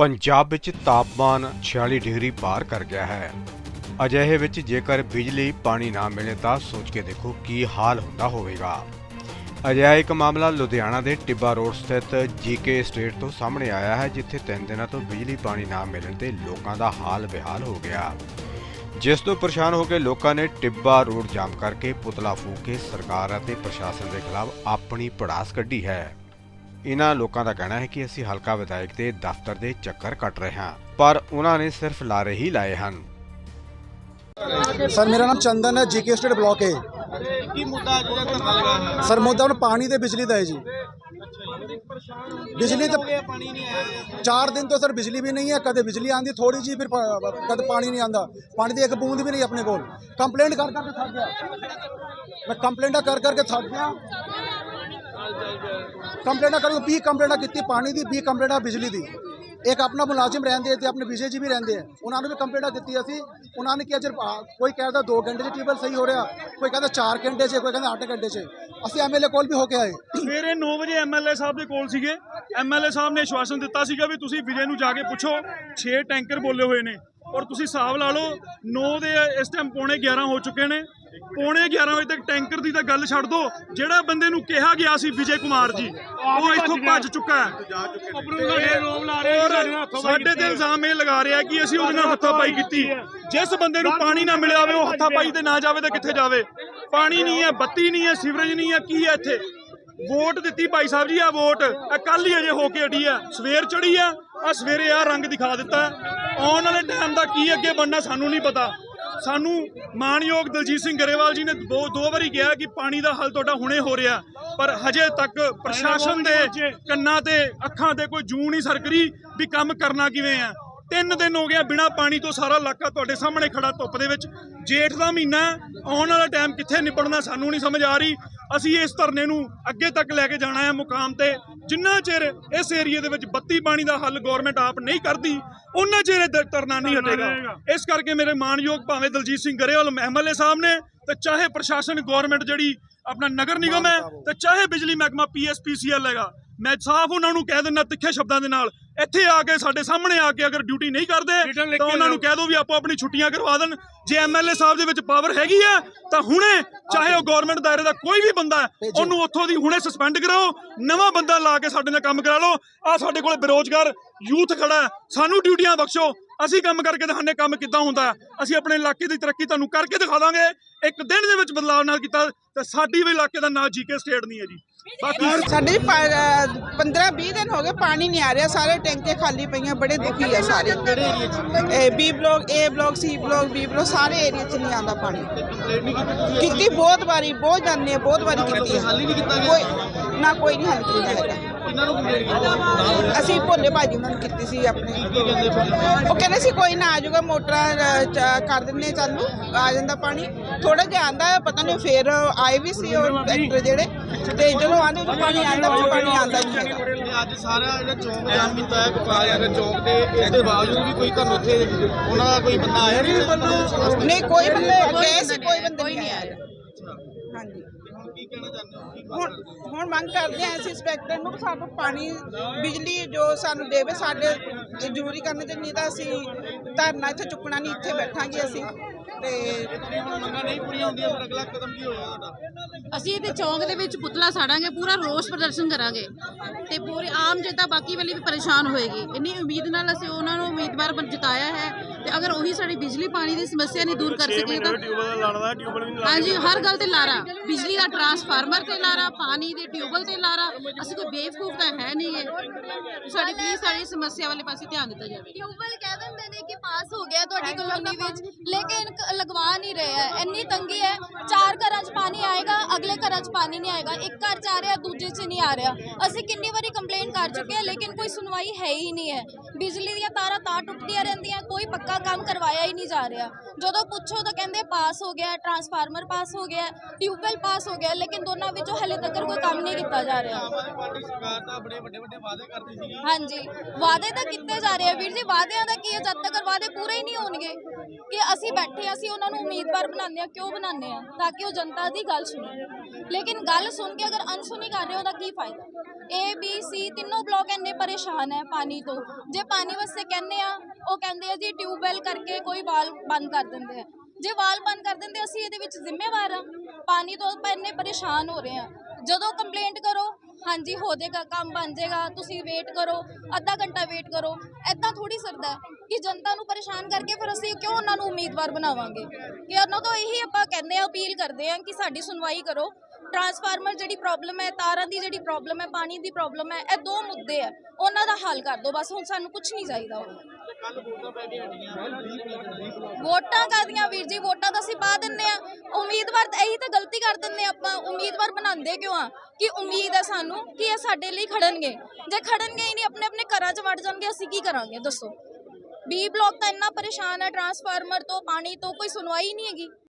ਪੰਜਾਬ ਵਿੱਚ ਤਾਪਮਾਨ 46 ਡਿਗਰੀ ਪਾਰ ਕਰ ਗਿਆ ਹੈ। ਅਜਿਹੇ ਵਿੱਚ ਜੇਕਰ ਬਿਜਲੀ, ਪਾਣੀ ਨਾ ਮਿਲੇ ਤਾਂ ਸੋਚ ਕੇ ਦੇਖੋ ਕੀ ਹਾਲ ਹੁੰਦਾ ਹੋਵੇਗਾ। ਅਜਿਹਾ ਇੱਕ ਮਾਮਲਾ ਲੁਧਿਆਣਾ ਦੇ ਟਿੱਬਾ ਰੋਡ ਸਥਿਤ ਜੀਕੇ ਸਟੇਟ ਤੋਂ ਸਾਹਮਣੇ ਆਇਆ ਹੈ, ਜਿੱਥੇ ਤਿੰਨ ਦਿਨਾਂ ਤੋਂ ਬਿਜਲੀ, ਪਾਣੀ ਨਾ ਮਿਲਣ ਤੇ ਲੋਕਾਂ ਦਾ ਹਾਲ ਬਿਹਾਲ ਹੋ ਗਿਆ। ਜਿਸ ਤੋਂ ਪਰੇਸ਼ਾਨ ਹੋ ਕੇ ਲੋਕਾਂ ਨੇ ਟਿੱਬਾ ਰੋਡ ਜਾਮ ਕਰਕੇ ਪੁਤਲਾ ਫੂਕ ਕੇ ਸਰਕਾਰ ਅਤੇ ਪ੍ਰਸ਼ਾਸਨ ਦੇ ਖਿਲਾਫ ਆਪਣੀ ਪੜਾਸ ਕੱਢੀ ਹੈ। ਇਹਨਾਂ ਲੋਕਾਂ ਦਾ ਕਹਿਣਾ ਹੈ ਕਿ ਅਸੀਂ ਹਲਕਾ ਵਿਧਾਇਕ ਦੇ ਦਫ਼ਤਰ ਦੇ ਚੱਕਰ ਕੱਟ ਰਹੇ ਹਾਂ ਪਰ ਉਹਨਾਂ ਨੇ ਸਿਰਫ ਲਾਰੇ ਹੀ ਲਾਏ ਹਨ। ਸਰ ਮੇਰਾ ਨਾਮ ਚੰਦਨ ਹੈ ਜੀਕੇ ਸਟੇਟ ਬਲਾਕ ਹੈ ਕੀ ਮੁੱਦਾ ਜਿਹੜਾ ਧਰਨਾ ਲਗਾ ਹੈ? ਸਰ ਮੁੱਦਾ ਹੁਣ ਪਾਣੀ ਤੇ ਬਿਜਲੀ ਦਾ ਹੈ ਜੀ। ਬਿਜਲੀ ਤਾਂ ਪਾਣੀ ਨਹੀਂ ਆਇਆ ਚਾਰ ਦਿਨ ਤੋਂ ਸਰ ਬਿਜਲੀ ਵੀ ਨਹੀਂ ਹੈ ਕਦੇ ਬਿਜਲੀ ਆਂਦੀ ਥੋੜੀ ਜੀ ਫਿਰ ਕਦੇ ਪਾਣੀ ਨਹੀਂ ਆਂਦਾ ਪਾਣੀ ਦੀ ਇੱਕ ਬੂੰਦ ਵੀ ਨਹੀਂ ਆਪਣੇ ਕੋਲ। ਕੰਪਲੇਂਟ ਕਰ ਕਰਕੇ ਥੱਕ ਗਿਆ। ਮੈਂ ਕੰਪਲੇਂਟਾਂ ਕਰ ਕਰਕੇ ਥੱਕ ਗਿਆ। ਕੰਪਲੇਂਟਾਂ ਕਰੋ 20 ਕੰਪਲੇਂਟਾਂ ਕੀਤੀ ਪਾਣੀ ਦੀ 20 ਕੰਪਲੇਂਟਾਂ ਬਿਜਲੀ ਦੀ। ਇੱਕ ਆਪਣਾ ਮੁਲਾਜ਼ਮ ਰਹਿੰਦੇ ਤੇ ਆਪਣੇ ਵਿਜੇ ਜੀ ਵੀ ਰਹਿੰਦੇ ਆ। ਉਹਨਾਂ ਨੂੰ ਵੀ ਕੰਪਲੇਂਟਾਂ ਦਿੱਤੀ ਅਸੀਂ ਉਹਨਾਂ ਨੇ ਕਿਹਾ ਜੇ ਆ, ਕੋਈ ਕਹਿੰਦਾ 2 ਘੰਟੇ 'ਚ ਟੇਬਲ ਸਹੀ ਹੋ ਰਿਹਾ ਕੋਈ ਕਹਿੰਦਾ 4 ਘੰਟੇ 'ਚ ਕੋਈ ਕਹਿੰਦਾ 8 ਘੰਟੇ 'ਚ। ਅਸੀਂ ਐਮਐਲਏ ਕੋਲ ਵੀ ਹੋ ਕੇ ਆਏ। ਸਵੇਰੇ 9 ਵਜੇ ਐਮਐਲਏ ਸਾਹਿਬ ਦੇ ਕੋਲ ਸੀਗੇ। ਐਮਐਲਏ ਸਾਹਿਬ ਨੇ ਆਸ਼ਵਾਸਨ ਦਿੱਤਾ ਸੀਗਾ ਵੀ ਤੁਸੀਂ ਵਿਜੇ ਨੂੰ ਜਾ ਕੇ ਪੁੱਛੋ 6 ਟੈਂਕਰ ਬੋਲੇ ਹੋਏ ਨੇ। ਔਰ ਤੁਸੀਂ ਹਿਸਾਬ ਲਾ ਲਓ 9 ਦੇ ਇਸ ਟਾਈਮ ਪੌਣੇ 11 ਹੋ ਚੁੱਕੇ ਨੇ। ਪੌਣੇ 11 ਵਜੇ ਤੱਕ ਟੈਂਕਰ ਦੀ ਤਾਂ ਗੱਲ ਛੱਡ ਦੋ। ਜਿਹੜਾ ਬੰਦੇ ਨੂੰ ਕਿਹਾ ਗਿਆ ਸੀ ਵਿਜੇ ਕੁਮਾਰ ਜੀ ਉਹ ਇੱਥੋਂ ਭੱਜ ਚੁੱਕਾ ਹੈ। ਸਾਡੇ ਤੇ ਇਲਜ਼ਾਮ ਇਹ ਲਗਾ ਰਿਹਾ ਕਿ ਅਸੀਂ ਉਹਦੇ ਨਾਲ ਹੱਥਾਪਾਈ ਕੀਤੀ। ਜਿਸ ਬੰਦੇ ਨੂੰ ਪਾਣੀ ਨਾ ਮਿਲਿਆ ਹੋਵੇ ਉਹ ਹੱਥਾਪਾਈ ਤੇ ਨਾ ਜਾਵੇ ਤਾਂ ਕਿੱਥੇ ਜਾਵੇ? ਪਾਣੀ ਨਹੀਂ ਹੈ ਬੱਤੀ ਨਹੀਂ ਹੈ ਸੀਵਰੇਜ ਨਹੀਂ ਹੈ ਕੀ ਹੈ ਇੱਥੇ? ਵੋਟ ਦਿੱਤੀ ਭਾਈ ਸਾਹਿਬ ਜੀ ਆ ਵੋਟ। ਇਹ ਕੱਲ ਹੀ ਅਜੇ ਹੋ ਕੇ ਅੜੀ ਆ ਸਵੇਰ ਚੜੀ ਆ ਆ ਸਵੇਰੇ ਆ ਰੰਗ ਦਿਖਾ ਦਿੱਤਾ ਆਉਣ ਵਾਲੇ ਟਾਈਮ ਦਾ ਕੀ ਅੱਗੇ ਬਣਨਾ ਸਾਨੂੰ ਨਹੀਂ ਪਤਾ। ਸਾਨੂੰ ਮਾਨਯੋਗ ਦਲਜੀਤ ਸਿੰਘ ਗਰੇਵਾਲ ਜੀ ਨੇ ਦੋ ਦੋ ਵਾਰੀ ਕਿਹਾ ਕਿ ਪਾਣੀ ਦਾ ਹੱਲ ਤੁਹਾਡਾ ਹੁਣੇ ਹੋ ਰਿਹਾ। ਪਰ ਹਜੇ ਤੱਕ ਪ੍ਰਸ਼ਾਸਨ ਦੇ ਕੰਨਾਂ ਤੇ ਅੱਖਾਂ ਤੇ ਕੋਈ ਜੂੰ ਨਹੀਂ ਸਰਕਰੀ ਵੀ ਕੰਮ ਕਰਨਾ ਕਿਵੇਂ ਆ। ਤਿੰਨ ਦਿਨ ਹੋ ਗਿਆ ਬਿਨਾ ਪਾਣੀ ਤੋਂ ਸਾਰਾ ਇਲਾਕਾ ਤੁਹਾਡੇ ਸਾਹਮਣੇ ਖੜਾ ਧੁੱਪ ਦੇ ਵਿੱਚ। ਜੇਠ ਦਾ ਮਹੀਨਾ ਆਉਣ ਵਾਲਾ ਟਾਈਮ ਕਿੱਥੇ ਨਿਪੜਨਾ ਸਾਨੂੰ ਨਹੀਂ ਸਮਝ ਆ ਰਹੀ। ਅਸੀਂ ਇਸ ਧਰਨੇ ਨੂੰ ਅੱਗੇ ਤੱਕ ਲੈ ਕੇ ਜਾਣਾ ਹੈ ਮੁਕਾਮ ਤੇ। ਜਿੰਨਾ ਚਿਰ ਇਸ ਏਰੀਏ ਦੇ ਵਿੱਚ ਬੱਤੀ ਪਾਣੀ ਦਾ ਹੱਲ ਗਵਰਨਮੈਂਟ ਆਪ ਨਹੀਂ ਕਰਦੀ ਉਹਨਾਂ ਚਿਰ ਇਹ ਧਰਨਾ ਨਹੀਂ ਹਟੇਗਾ। ਇਸ ਕਰਕੇ ਮੇਰੇ ਮਾਨਯੋਗ ਭਾਵੇਂ ਦਲਜੀਤ ਸਿੰਘ ਗਰੇਵਾਲ ਐਮਐਲਏ ਸਾਹਿਬ ਨੇ ਤੇ ਚਾਹੇ ਪ੍ਰਸ਼ਾਸਨ ਗਵਰਨਮੈਂਟ ਜਿਹੜੀ ਆਪਣਾ ਨਗਰ ਨਿਗਮ ਹੈ ਤੇ ਚਾਹੇ ਬਿਜਲੀ ਮਹਿਕਮਾ ਪੀਐਸਪੀਸੀਐਲ ਹੈਗਾ ਮੈਂ ਸਾਫ਼ ਉਹਨਾਂ ਨੂੰ ਕਹਿ ਦਿੰਦਾ ਤਿੱਖੇ ਸ਼ਬਦਾਂ ਦੇ ਨਾਲ ਇੱਥੇ ਆ ਕੇ ਸਾਡੇ ਸਾਹਮਣੇ ਆ ਕੇ ਅਗਰ ਡਿਊਟੀ ਨਹੀਂ ਕਰਦੇ ਤਾਂ ਉਹਨਾਂ ਨੂੰ ਕਹਿ ਦਿਓ ਵੀ ਆਪੋ ਆਪਣੀ ਛੁੱਟੀਆਂ ਕਰਵਾ ਦੇਣ। ਜੇ ਐਮਐਲਏ ਸਾਹਿਬ ਦੇ ਵਿੱਚ ਪਾਵਰ ਹੈਗੀ ਆ ਤਾਂ ਹੁਣੇ ਚਾਹੇ ਉਹ ਗਵਰਨਮੈਂਟ ਦਾਇਰੇ ਦਾ ਕੋਈ ਵੀ ਬੰਦਾ ਹੈ ਉਹਨੂੰ ਉੱਥੋਂ ਦੀ ਹੁਣੇ ਸਸਪੈਂਡ ਕਰਾਓ ਨਵਾਂ ਬੰਦਾ ਲਾ ਕੇ ਸਾਡੇ ਨਾਲ ਕੰਮ ਕਰਾ ਲਓ। ਆ ਸਾਡੇ ਕੋਲ ਬੇਰੋਜ਼ਗਾਰ ਯੂਥ ਖੜਾ ਹੈ ਸਾਨੂੰ ਡਿਊਟੀਆਂ ਬਖਸ਼ੋ। ਅਸੀਂ ਕੰਮ ਕਰਕੇ ਦਿਖਾਣੇ ਕੰਮ ਕਿੱਦਾਂ ਹੁੰਦਾ ਹੈ। ਅਸੀਂ ਆਪਣੇ ਇਲਾਕੇ ਦੀ ਤਰੱਕੀ ਤੁਹਾਨੂੰ ਕਰਕੇ ਦਿਖਾ ਦਾਂਗੇ। ਇੱਕ ਦਿਨ ਦੇ ਵਿੱਚ ਬਦਲਾਅ ਨਾਲ ਕੀਤਾ ਤੇ ਸਾਡੀ ਵੀ ਇਲਾਕੇ ਦਾ ਨਾਂ ਜੀਕੇ ਸਟੇਟ ਨਹੀਂ ਹੈ ਜੀ। ਬਾਕੀ ਸਾਡੇ 15 20 ਦਿਨ ਹੋ ਗਏ ਪਾਣੀ ਨਹੀਂ ਆ ਰਿਹਾ ਸਾਰੇ ਟੈਂਕੇ ਖਾਲੀ ਪਈਆਂ ਬੜੇ ਦੁਖੀ ਆ ਸਾਰੇ। ਇਹ B block A block C block B block ਸਾਰੇ ਏਰੀਆ ਚ ਨਹੀਂ ਆਉਂਦਾ ਪਾਣੀ। ਕੀਤੀ ਬਹੁਤ ਵਾਰੀ ਬਹੁਤ ਜਾਂਦੇ ਬਹੁਤ ਵਾਰੀ ਕੀਤੀ ਹੈ। ਹੱਲ ਹੀ ਨਹੀਂ ਕੀਤਾ ਗਿਆ। ਕੋਈ ਨਾ ਕੋਈ ਨਹੀਂ ਹੱਲ ਕੀਤਾ ਹੈਗਾ। ਅਸੀਂ ਭੋਲੇ ਭਾਜੀ ਉਹਨਾਂ ਨੂੰ ਕੀਤੀ ਸੀ ਆਪਣੇ। ਉਹ ਕਹਿੰਦੇ ਸੀ ਕੋਈ ਨਾ ਆ ਜਾਊਗਾ ਮੋਟਰਾਂ ਚ- ਕਰ ਆ ਚਾਲੂ ਆ ਜਾਂਦਾ ਪਾਣੀ। ਥੋੜਾ ਜਿਹਾ ਆਂਦਾ ਪਤਾ ਨਹੀਂ ਫੇਰ ਆਏ ਵੀ ਸੀ ਉਹ ਐਕਟਰ ਜਿਹੜੇ। ਤੇ ਜਦੋਂ ਆਂਦੇ ਉਦੋਂ ਪਾਣੀ ਆਂਦਾ ਉਹ ਪਾਣੀ ਆਂਦਾ ਨਹੀਂ ਹੈਗਾ। ਅੱਜ ਸਾਰਾ ਜਿਹੜਾ ਚੌਂਕ ਜਾਮ ਕੀਤਾ ਹੈ ਗੋਪਾਲ ਯਾਦਰ ਚੌਂਕ ਤੇ ਇਸ ਦੇ ਬਾਵਜੂਦ ਵੀ ਕੋਈ ਤੁਹਾਨੂੰ ਇੱਥੇ ਉਹਨਾਂ ਦਾ ਕੋਈ ਬੰਦਾ ਆਇਆ ਨਹੀਂ? ਨਹੀਂ ਕੋਈ ਬੰਦੇ ਗਏ ਸੀ ਕੋਈ ਬੰਦੇ ਨਹੀਂ ਆਇਆ। ਹਾਂਜੀ। ਕੀ ਕਹਿਣਾ ਚਾਹੁੰਦੇ ਹੋ? ਕੀ ਹੁਣ ਹੁਣ ਮੰਗ ਕਰਦੇ ਆ ਅਸੀਂ ਇੰਸਪੈਕਟਰ ਨੂੰ ਕਿ ਸਾਨੂੰ ਪਾਣੀ ਬਿਜਲੀ ਜੋ ਸਾਨੂੰ ਦੇਵੇ ਸਾਡੇ ਜ਼ਰੂਰੀ ਕਰਨੇ ਤੇ ਨਹੀਂ ਤਾਂ ਅਸੀਂ ਧਰਨਾ ਇੱਥੇ ਚੁੱਕਣਾ ਨਹੀਂ ਇੱਥੇ ਬੈਠਾਂਗੇ ਅਸੀਂ। ਤੇ ਹੁਣ ਮੰਗਾਂ ਨਹੀਂ ਪੂਰੀਆਂ ਹੁੰਦੀਆਂ ਫਿਰ ਅਗਲਾ ਕਦਮ ਕੀ ਹੋਏਗਾ ਤੁਹਾਡਾ? ਅਸੀਂ ਇਹਦੇ ਚੌਂਕ ਦੇ ਵਿੱਚ ਪੁਤਲਾ ਸਾੜਾਂਗੇ ਪੂਰਾ ਰੋਸ ਪ੍ਰਦਰਸ਼ਨ ਕਰਾਂਗੇ ਤੇ ਪੂਰੀ ਆਮ ਜਨਤਾ ਬਾਕੀ ਵਾਲੀ ਵੀ ਪਰੇਸ਼ਾਨ ਹੋਏਗੀ। ਇੰਨੀ ਉਮੀਦ ਨਾਲ ਅਸੀਂ ਉਹਨਾਂ ਨੂੰ ਉਮੀਦਵਾਰ ਬਣ ਜਿਤਾਇਆ ਹੈ। ਤੇ ਅਗਰ ਉਹੀ ਸਾਡੀ ਬਿਜਲੀ ਪਾਣੀ ਦੀ ਸਮੱਸਿਆ ਨਹੀਂ ਦੂਰ ਕਰ ਸਕੇ ਤਾਂ ਹਾਂਜੀ ਹਰ ਗੱਲ ਤੇ ਲਾਰਾ। ਬਿਜਲੀ ਦਾ ਟਰਾਂਸਫਾਰਮਰ ਤੇ ਲਾਰਾ ਪਾਣੀ ਦੇ ਟਿਊਬਲ ਤੇ ਲਾਰਾ। ਅਸੀਂ ਕੋਈ ਬੇਵਕੂਫ ਤਾਂ ਹੈ ਨਹੀਂ ਹੈ ਸਾਡੀ ਪਲੀਜ਼ ਸਾਡੀ ਸਮੱਸਿਆ ਵਾਲੇ ਪਾਸੇ ਧਿਆਨ ਦਿੱਤਾ ਜਾਵੇ। ਟਿਊਬਵੈਲ ਕਹਿ ਦਿੰਦੇ ਨੇ ਕਿ ਪਾਸ ਹੋ ਗਿਆ ਤੁਹਾਡੀ ਕਲੋਨੀ ਵਿੱਚ ਲੇਕਿਨ ਲਗਵਾ ਨਹੀਂ ਰਹੇ। ਹੈ ਇੰਨੀ ਤੰਗੀ ਹੈ ਚਾਰ ਘਰਾਂ 'ਚ ਪਾਣੀ ਆਏਗਾ ਘਰਾਂ 'ਚ ਪਾਣੀ ਨਹੀਂ ਆਏਗਾ ਇੱਕ ਘਰ 'ਚ ਆ ਰਿਹਾ ਦੂਜੇ 'ਚ ਨਹੀਂ ਆ ਰਿਹਾ। ਅਸੀਂ ਕਿੰਨੀ ਵਾਰੀ ਕੰਪਲੇਂਟ ਕਰ ਚੁੱਕੇ ਹਾਂ ਲੇਕਿਨ ਕੋਈ ਸੁਣਵਾਈ ਹੈ ਹੀ ਨਹੀਂ ਹੈ। ਬਿਜਲੀ ਦੀਆਂ ਤਾਰਾਂ ਤਾਂ ਟੁੱਟਦੀਆਂ ਰਹਿੰਦੀਆਂ ਕੋਈ ਪੱਕਾ ਕੰਮ ਕਰਵਾਇਆ ਹੀ ਨਹੀਂ ਜਾ ਰਿਹਾ। ਜਦੋਂ ਪੁੱਛੋ ਤਾਂ ਕਹਿੰਦੇ ਪਾਸ ਹੋ ਗਿਆ ਟਰਾਂਸਫਾਰਮਰ ਪਾਸ ਹੋ ਗਿਆ ਟਿਊਬਵੈਲ ਪਾਸ ਹੋ ਗਿਆ ਲੇਕਿਨ ਦੋਨਾਂ ਵਿੱਚੋਂ ਹਲੇ ਤੱਕ ਕੋਈ ਕੰਮ ਨਹੀਂ ਕੀਤਾ ਜਾ ਰਿਹਾ। ਆਮ ਆਦਮੀ ਪਾਰਟੀ ਸਰਕਾਰ ਤਾਂ ਬੜੇ ਵੱਡੇ ਵੱਡੇ ਵਾਅਦੇ ਕਰਦੀ ਸੀਗੀ। ਹਾਂਜੀ ਵਾਅਦੇ ਤਾਂ ਕੀਤੇ ਜਾ ਰਹੇ ਆ ਵੀਰ ਜੀ ਵਾਅਦਿਆਂ ਦਾ ਕੀ ਹੈ? ਜਦ ਤੱਕ ਵਾਅਦੇ ਪੂਰੇ ਹੀ ਨਹੀਂ ਹੋਣਗੇ ਕਿ ਅਸੀਂ ਬੈਠੇ ਅਸੀਂ ਉਹਨਾਂ ਨੂੰ ਉਮੀਦਵਾਰ ਬਣਾਉਂਦੇ ਆ ਕਿਉਂ ਬਣਾਉਂਦੇ ਆ ਤਾਂ ਕਿ ਉਹ ਜਨਤਾ ਦੀ ਗੱਲ ਸੁਣੇ। ਲੇਕਿਨ ਗੱਲ ਸੁਣ ਕੇ ਅਗਰ ਅਨਸੁਣੀ ਕਰ ਰਹੇ ਹੋ ਤਾਂ ਕੀ ਫਾਇਦਾ? ਏ ਬੀ ਸੀ ਤਿੰਨੋਂ ਬਲਾਕ ਇੰਨੇ ਪਰੇਸ਼ਾਨ ਹੈ ਪਾਣੀ ਤੋਂ। ਜੇ ਪਾਣੀ ਵਾਸਤੇ ਕਹਿੰਦੇ ਆ, ਉਹ ਕਹਿੰਦੇ ਆ ਜੀ ਟਿਊਬਵੈਲ ਕਰਕੇ ਕੋਈ ਵਾਲ ਬੰਦ ਕਰ ਦਿੰਦੇ ਆ। ਜੇ ਵਾਲ ਬੰਦ ਕਰ ਦਿੰਦੇ, ਅਸੀਂ ਇਹਦੇ ਵਿੱਚ ਜ਼ਿੰਮੇਵਾਰ ਆ। ਪਾਣੀ ਤੋਂ ਆਪਾਂ ਇੰਨੇ ਪਰੇਸ਼ਾਨ ਹੋ ਰਹੇ ਆ। ਜਦੋਂ ਕੰਪਲੇਂਟ ਕਰੋ ਹਾਂਜੀ, ਹੋ ਜਾਏਗਾ, ਕੰਮ ਬਣ ਜਾਏਗਾ, ਤੁਸੀਂ ਵੇਟ ਕਰੋ, ਅੱਧਾ ਘੰਟਾ ਵੇਟ ਕਰੋ। ਐਦਾਂ ਥੋੜੀ ਸਰਦਾ ਕਿ ਜਨਤਾ ਨੂੰ ਪਰੇਸ਼ਾਨ ਕਰਕੇ ਫਿਰ ਅਸੀਂ ਕਿਉਂ ਉਹਨਾਂ ਨੂੰ ਉਮੀਦਵਾਰ ਬਣਾਵਾਂਗੇ? ਕਿ ਉਹਨਾਂ ਤੋਂ ਇਹੀ ਆਪਾਂ ਕਹਿੰਦੇ ਆ ਅਪੀਲ ਕਰਦੇ ਆ ਕਿ ਸਾਡੀ ਸੁਣਵਾਈ ਕਰੋ। ਟਰਾਂਸਫਾਰਮਰ ਜਿਹੜੀ ਪ੍ਰੋਬਲਮ ਹੈ, ਤਾਰਾਂ ਦੀ ਜਿਹੜੀ ਪ੍ਰੋਬਲਮ ਹੈ, ਪਾਣੀ ਦੀ ਪ੍ਰੋਬਲਮ ਹੈ, ਇਹ ਦੋ ਮੁੱਦੇ ਆ ਉਹਨਾਂ ਦਾ ਹੱਲ ਕਰ ਦਿਓ, ਬਸ ਹੁਣ ਸਾਨੂੰ ਕੁਝ ਨਹੀਂ ਚਾਹੀਦਾ ਹੋਰ ਵੋਟਾਂ ਕਾਦੀਆਂ ਵੀਰ ਜੀ? ਵੋਟਾਂ ਤਾਂ ਅਸੀਂ ਪਾ ਦਿੰਦੇ ਆ ਉਮੀਦਵਾਰ ਤਾਂ ਇਹੀ ਤਾਂ ਗਲਤੀ ਕਰ ਦਿੰਨੇ ਆਪਾਂ। ਉਮੀਦਵਾਰ ਬਣਾਉਂਦੇ ਕਿਉਂ ਆ? ਕਿ ਉਮੀਦ ਹੈ ਸਾਨੂੰ ਕਿ ਇਹ ਸਾਡੇ ਲਈ ਖੜਨਗੇ। ਜੇ ਖੜਨਗੇ ਹੀ ਨਹੀਂ, ਆਪਣੇ ਆਪਣੇ ਘਰਾਂ 'ਚ ਵੜ ਜਾਣਗੇ, ਅਸੀਂ ਕੀ ਕਰਾਂਗੇ? ਦੱਸੋ। ਬੀ ਬਲਾਕ ਤਾਂ ਇੰਨਾ ਪਰੇਸ਼ਾਨ ਹੈ ਟਰਾਂਸਫਾਰਮਰ ਤੋਂ, ਪਾਣੀ ਤੋਂ, ਕੋਈ ਸੁਣਵਾਈ ਨਹੀਂ ਹੈਗੀ।